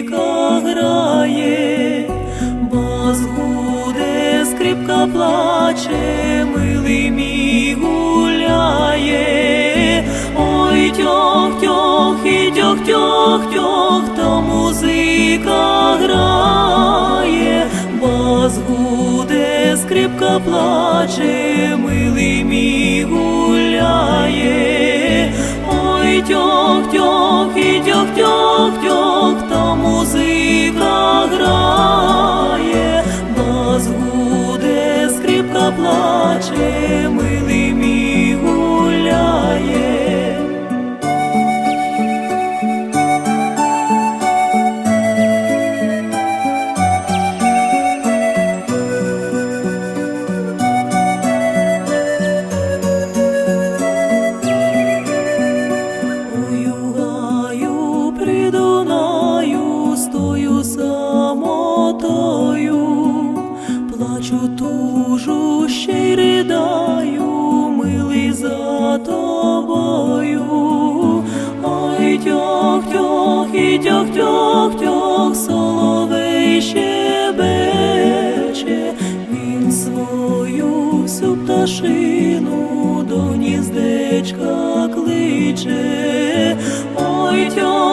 Музика грає, бас гуде, скрипка плаче, милий мій гуляє, ой тьох, тьох, і тьох, тьох, тьох, та музика грає, бас гуде, скрипка плаче, милий мій гуляє, ой тьох, тьох, і тьох, тьох, музика тобою. Ой, тьох, тьох, і тьох, тьох, тьох, соловей щебече, він свою всю пташину до гніздечка кличе, ой, тьох,